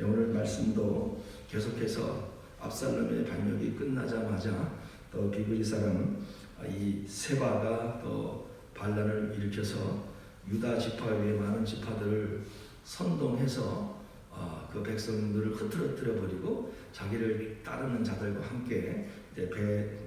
네, 오늘 말씀도 계속해서 압살롬의 반역이 끝나자마자 또 비브리 사람 아, 이 세바가 또 반란을 일으켜서 유다 지파 외에 많은 지파들을 선동해서 아, 그 백성들을 흐트러뜨려 버리고 자기를 따르는 자들과 함께 이제 배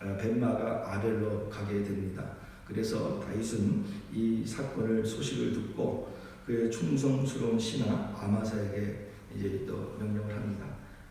아, 벤마가 아벨로 가게 됩니다. 그래서 다윗은 이 사건을 소식을 듣고 그의 충성스러운 신하 아마사에게 이제 또 명령을 합니다.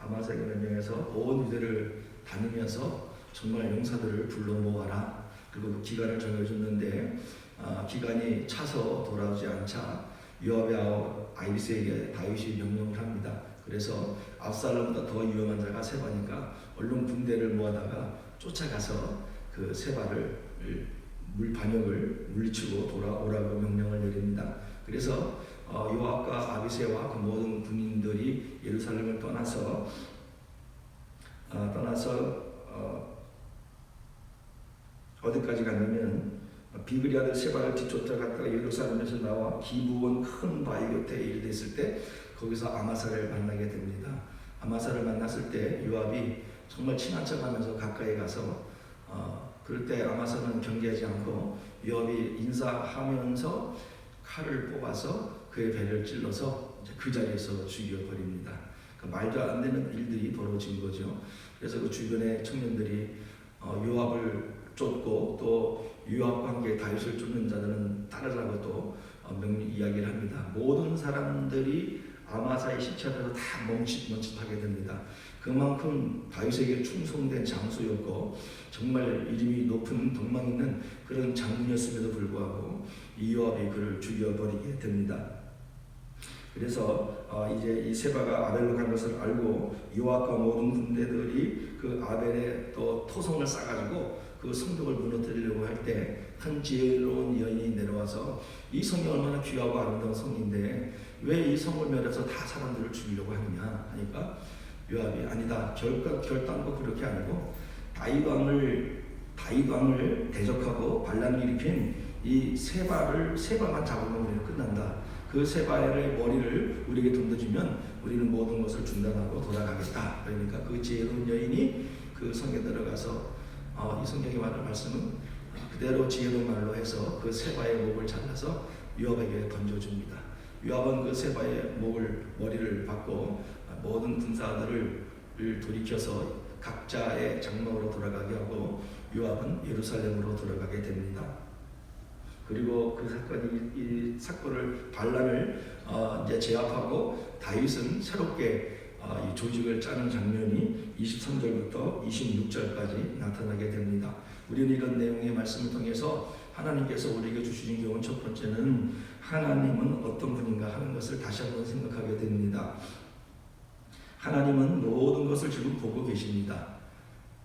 아마사에게 명령해서 온 유대를 다니면서 정말 용사들을 불러 모아라. 그리고 그 기간을 정해줬는데 아, 기간이 차서 돌아오지 않자 아우 아이비스에게 다윗이 명령을 합니다. 그래서 압살롬보다 더 위험한 자가 세바니까 얼른 군대를 모아다가 쫓아가서 그 세바를 물 반역을 물리치고 돌아오라고 명령을 내립니다. 그래서 어, 요압과 아비세와 그 모든 군인들이 예루살렘을 떠나서 어, 떠나서 어, 어디까지 갔냐면 비그리 아들 세바를 뒤쫓아갔다가 예루살렘에서 나와 기부원 큰 바위 곁에 이르렀을 때 거기서 아마사를 만나게 됩니다. 아마사를 만났을 때 요압이 정말 친한 척하면서 가까이 가서 어, 그럴 때 아마사는 경계하지 않고 요압이 인사하면서 칼을 뽑아서 그의 배를 찔러서 그 자리에서 죽여버립니다. 그 말도 안 되는 일들이 벌어진 거죠. 그래서 그 주변의 청년들이 어, 요압을 쫓고 또 요압과 함께 다윗을 쫓는 자들은 따르라고 또 어, 명 이야기를 합니다. 모든 사람들이 아마사의 시체 앞에서 다 멈칫멈칫하게 됩니다. 그만큼 다윗에게 충성된 장수였고 정말 이름이 높은 덕망 있는 그런 장군이었음에도 불구하고 이요압이 그를 죽여버리게 됩니다. 그래서 어, 이제 이 세바가 아벨로 간 것을 알고 요압과 모든 군대들이 그 아벨의 또 토성을 싸가지고 그 성벽을 무너뜨리려고 할 때 한 지혜로운 내려와서 이 성이 얼마나 귀하고 아름다운 성인데 왜 이 성을 멸해서 다 사람들을 죽이려고 하느냐 하니까 요압이 아니다 결단 결단도 그렇게 아니고 다윗 왕을 다윗 왕을 대적하고 반란을 일으킨 이 세바를 세바만 잡으면 우리는 끝난다. 그 세바의 머리를 우리에게 던져주면 우리는 모든 것을 중단하고 돌아가겠다. 그러니까 그 지혜로운 여인이 그 성에 들어가서 어, 이 성경에 말하는 말씀은 그대로 지혜로운 말로 해서 그 세바의 목을 잘라서 요압에게 던져줍니다. 요압은 그 세바의 목을 머리를 받고 모든 군사들을 돌이켜서 각자의 장막으로 돌아가게 하고 요압은 예루살렘으로 돌아가게 됩니다. 그리고 그 사건이 이 사건을 반란을 어, 이제 제압하고 다윗은 새롭게 어, 이 조직을 짜는 장면이 23절부터 26절까지 나타나게 됩니다. 우리는 이런 내용의 말씀을 통해서 하나님께서 우리에게 주시는 교훈 첫 번째는 하나님은 어떤 분인가 하는 것을 다시 한번 생각하게 됩니다. 하나님은 모든 것을 지금 보고 계십니다.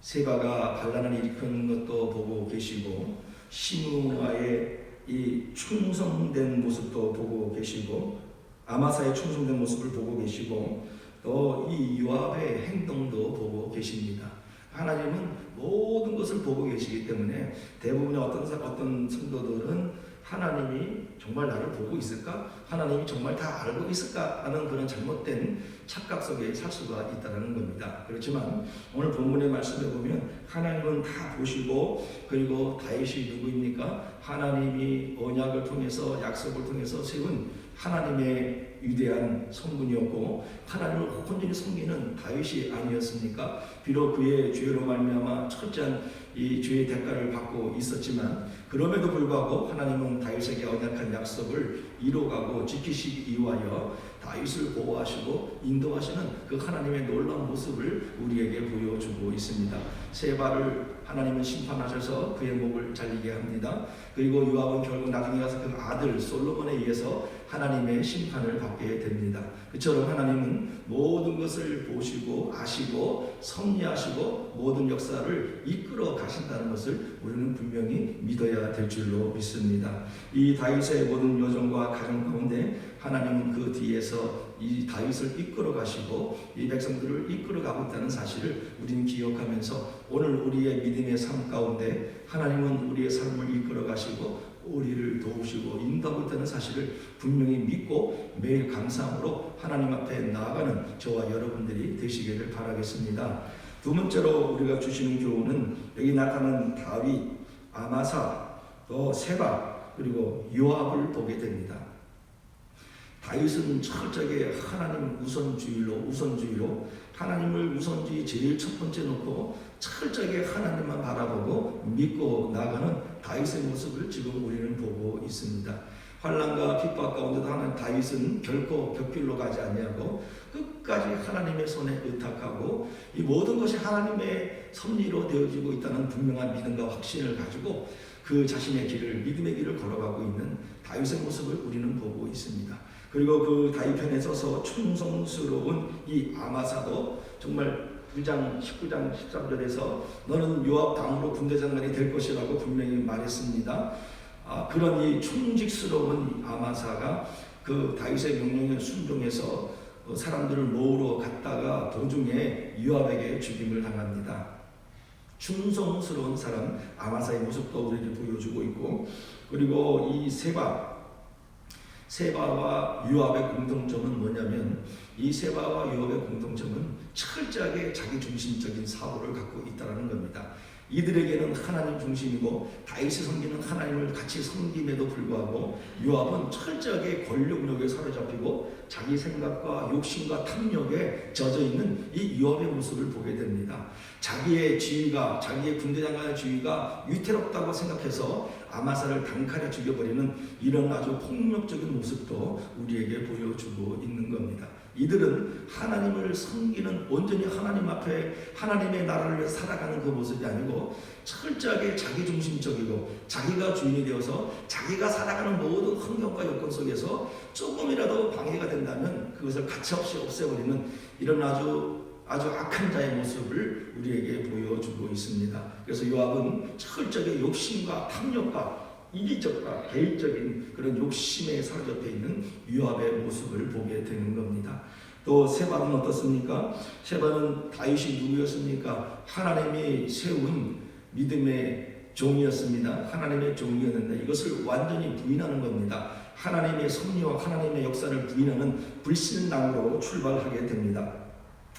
세바가 반란을 일으킨 것도 보고 계시고 시므아의 이 충성된 모습도 보고 계시고 아마사의 충성된 모습을 보고 계시고 또 이 요압의 행동도 보고 계십니다. 하나님은 모든 것을 보고 계시기 때문에 대부분의 어떤 어떤 성도들은 하나님이 정말 나를 보고 있을까? 하나님이 정말 다 알고 있을까? 하는 그런 잘못된 착각 속에 살 수가 있다는 겁니다. 그렇지만 오늘 본문의 말씀을 보면 하나님은 다 보시고 그리고 다윗이 누구입니까? 하나님이 언약을 통해서 약속을 통해서 세운 하나님의 위대한 성분이었고 하나님을 온전히 섬기는 다윗이 아니었습니까? 비록 그의 죄로 말미암아 철저한 이 죄의 대가를 받고 있었지만 그럼에도 불구하고 하나님은 다윗에게 언약한 약속을 이루어가고 지키시기 위하여 다윗을 보호하시고 인도하시는 그 하나님의 놀라운 모습을 우리에게 보여주고 있습니다. 세바를 하나님은 심판하셔서 그의 목을 잘리게 합니다. 그리고 요압은 결국 나중에 가서 그 아들 솔로몬에 의해서 하나님의 심판을 받게 됩니다. 그처럼 하나님은 모든 것을 보시고 아시고 섭리하시고 모든 역사를 이끌어 가신다는 것을 우리는 분명히 믿어야 될 줄로 믿습니다. 이 다윗의 모든 여정과 가정 가운데 하나님은 그 뒤에서 이 다윗을 이끌어 가시고 이 백성들을 이끌어 가고 있다는 사실을 우리는 기억하면서 오늘 우리의 믿음의 삶 가운데 하나님은 우리의 삶을 이끌어 가시고 우리를 도우시고 인도하고 사실을 분명히 믿고 매일 감사함으로 하나님 앞에 나아가는 저와 여러분들이 되시기를 바라겠습니다. 두 번째로 우리가 주시는 교훈은 여기 나타난 다윗, 아마사, 또 세바 그리고 요압을 보게 됩니다. 다윗은 철저하게 하나님 우선주의로 우선주의로 하나님을 우선주의 제일 첫 번째 놓고 철저하게 하나님만 바라보고 믿고 나가는 다윗의 모습을 지금 우리는 보고 있습니다. 환란과 핍박 가운데도 하나님 다윗은 결코 벽길로 가지 아니하고 끝까지 하나님의 손에 의탁하고 이 모든 것이 하나님의 섭리로 되어지고 있다는 분명한 믿음과 확신을 가지고 그 자신의 길을 믿음의 길을 걸어가고 있는 다윗의 모습을 우리는 보고 있습니다. 그리고 그 다윗 편에 서서 충성스러운 이 아마사도 정말 9장 19장 13절에서 너는 요압 당으로 군대 장관이 될 것이라고 분명히 말했습니다. 아, 그런 이 충직스러운 이 아마사가 그 다윗의 명령에 순종해서 어, 사람들을 모으러 갔다가 도중에 요압에게 죽임을 당합니다. 충성스러운 사람 아마사의 모습도 우리에게 보여주고 있고 그리고 이 세바 세바와 유압의 공통점은 뭐냐면 이 세바와 유압의 공통점은 철저하게 자기 중심적인 사고를 갖고 있다는 겁니다. 이들에게는 하나님 중심이고 다윗이 섬기는 하나님을 같이 섬김에도 불구하고 요압은 철저하게 권력력에 사로잡히고 자기 생각과 욕심과 탐욕에 젖어 있는 이 요압의 모습을 보게 됩니다. 자기의 지위가 자기의 군대 장관의 지위가 위태롭다고 생각해서 아마사를 단칼에 죽여버리는 이런 아주 폭력적인 모습도 우리에게 보여주고 있는 겁니다. 이들은 하나님을 섬기는 온전히 하나님 앞에 하나님의 나라를 위해 살아가는 그 모습이 아니고 철저하게 자기중심적이고 자기가 주인이 되어서 자기가 살아가는 모든 환경과 여건 속에서 조금이라도 방해가 된다면 그것을 가차없이 없애버리는 이런 아주 아주 악한 자의 모습을 우리에게 보여주고 있습니다. 그래서 요압은 철저하게 욕심과 탐욕과 이기적과 개인적인 그런 욕심에 사로잡혀 있는 요압의 모습을 보게 되는 겁니다. 또 세바는 어떻습니까? 세바는 다윗이 누구였습니까? 하나님이 세운 믿음의 종이었습니다. 하나님의 종이었는데 이것을 완전히 부인하는 겁니다. 하나님의 섭리와 하나님의 역사를 부인하는 불신앙으로 출발하게 됩니다.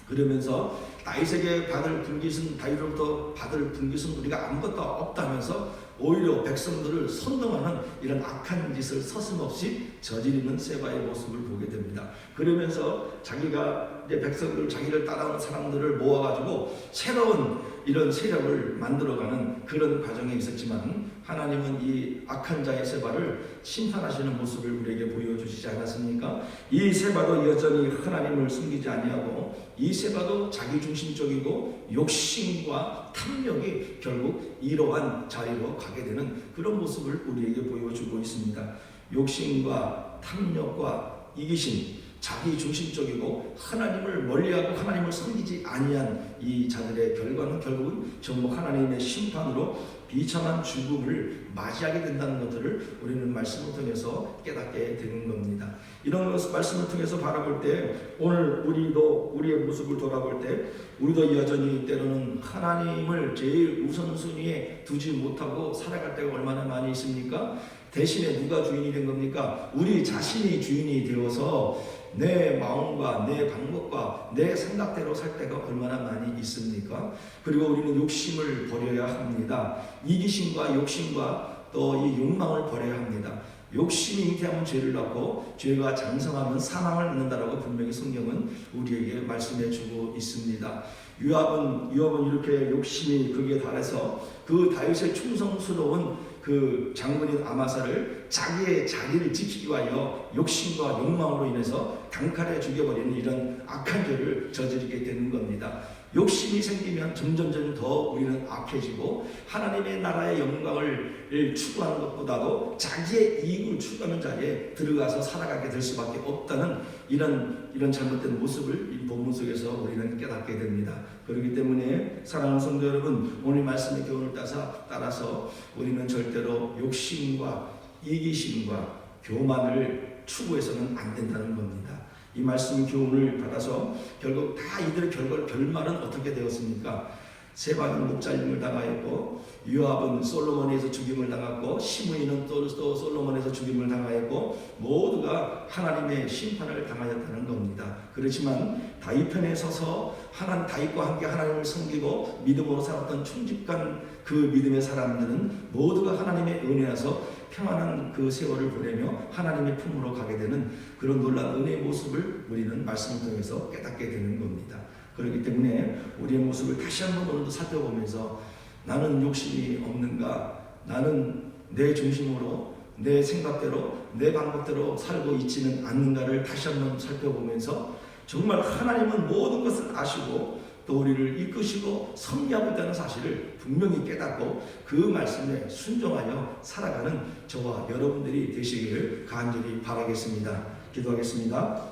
그러면서 다윗에게 받을 분깃은 다윗으로부터 받을 분깃은 우리가 아무것도 없다면서 오히려 백성들을 선동하는 이런 악한 짓을 서슴없이 저지르는 세바의 모습을 보게 됩니다. 그러면서 자기가 이제 백성들 자기를 따라오는 사람들을 모아가지고 새로운 이런 세력을 만들어가는 그런 과정에 있었지만 하나님은 이 악한 자의 세바를 심판하시는 모습을 우리에게 보여주시지 않았습니까? 이 세바도 여전히 하나님을 숨기지 아니하고 이 세바도 자기 중심적이고 욕심과 탐욕이 결국 이러한 자리로 가게 되는 그런 모습을 우리에게 보여주고 있습니다. 욕심과 탐욕과 이기심 자기 중심적이고 하나님을 멀리하고 하나님을 섬기지 아니한 이 자들의 결과는 결국은 전부 하나님의 심판으로 비참한 죽음을 맞이하게 된다는 것들을 우리는 말씀을 통해서 깨닫게 되는 겁니다. 이런 것을 말씀을 통해서 바라볼 때 오늘 우리도 우리의 모습을 돌아볼 때 우리도 여전히 때로는 하나님을 제일 우선순위에 두지 못하고 살아갈 때가 얼마나 많이 있습니까? 대신에 누가 주인이 된 겁니까? 우리 자신이 주인이 되어서 내 마음과 내 방법과 내 생각대로 살 때가 얼마나 많이 있습니까? 그리고 우리는 욕심을 버려야 합니다. 이기심과 욕심과 또 이 욕망을 버려야 합니다. 욕심이 잉태하면 죄를 낳고 죄가 장성하면 사망을 낳는다라고 분명히 성경은 우리에게 말씀해 주고 있습니다. 유압은 유압은 이렇게 욕심이 극에 달해서 그 다윗의 충성스러운 그 장군인 아마사를 자기의 자리를 지키기 위하여 욕심과 욕망으로 인해서 단칼에 죽여버리는 이런 악한 죄를 저지르게 되는 겁니다. 욕심이 생기면 점점점 더 우리는 악해지고 하나님의 나라의 영광을 추구하는 것보다도 자기의 이익을 추구하는 자리에 들어가서 살아가게 될 수밖에 없다는 이런 이런 잘못된 모습을 이 본문 속에서 우리는 깨닫게 됩니다. 그렇기 때문에 사랑하는 성도 여러분 오늘 말씀의 교훈을 따서 따라서 우리는 절대로 욕심과 이기심과 교만을 추구해서는 안 된다는 겁니다. 이 말씀 교훈을 받아서 결국 다 이들의 결과 결말은 어떻게 되었습니까? 세바는 목잘림을 당하였고 요압은 솔로몬에서 죽임을 당했고 시므이는 또, 또 솔로몬에서 죽임을 당하였고 모두가 하나님의 심판을 당하였다는 겁니다. 그렇지만 다윗 편에 서서 하나님 다윗과 함께 하나님을 섬기고 믿음으로 살았던 충직한 그 믿음의 사람들은 모두가 하나님의 은혜라서 평안한 그 세월을 보내며 하나님의 품으로 가게 되는 그런 놀라운 은혜의 모습을 우리는 말씀을 통해서 깨닫게 되는 겁니다. 그렇기 때문에 우리의 모습을 다시 한번 오늘도 살펴보면서 나는 욕심이 없는가? 나는 내 중심으로 내 생각대로 내 방법대로 살고 있지는 않는가를 다시 한번 살펴보면서 정말 하나님은 모든 것을 아시고 또 우리를 이끄시고 섭리하고 있다는 사실을 분명히 깨닫고 그 말씀에 순종하여 살아가는 저와 여러분들이 되시기를 간절히 바라겠습니다. 기도하겠습니다.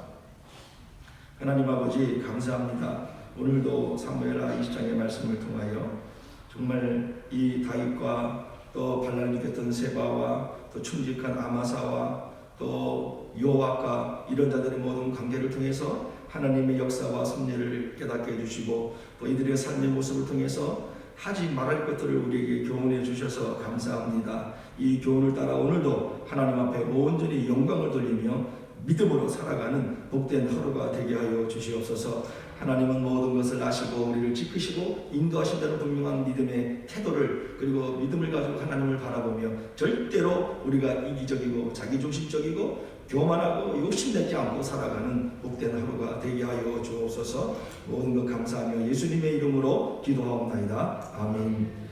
하나님 아버지 감사합니다. 오늘도 사무엘하 20장의 말씀을 통하여 정말 이 다윗과 또 반란을 일으켰던 세바와 또 충직한 아마사와 또 요압과 이런 자들의 모든 관계를 통해서 하나님의 역사와 섭리를 깨닫게 해주시고 또 이들의 삶의 모습을 통해서 하지 말할 것들을 우리에게 교훈해 주셔서 감사합니다. 이 교훈을 따라 오늘도 하나님 앞에 온전히 영광을 돌리며 믿음으로 살아가는 복된 하루가 되게 하여 주시옵소서. 하나님은 모든 것을 아시고 우리를 지키시고 인도하신다는 분명한 믿음의 태도를 그리고 믿음을 가지고 하나님을 바라보며 절대로 우리가 이기적이고 자기중심적이고 교만하고 욕심내지 않고 살아가는 복된 하루가 되게 하여 주옵소서 모든 것 감사하며 예수님의 이름으로 기도하옵나이다. 아멘.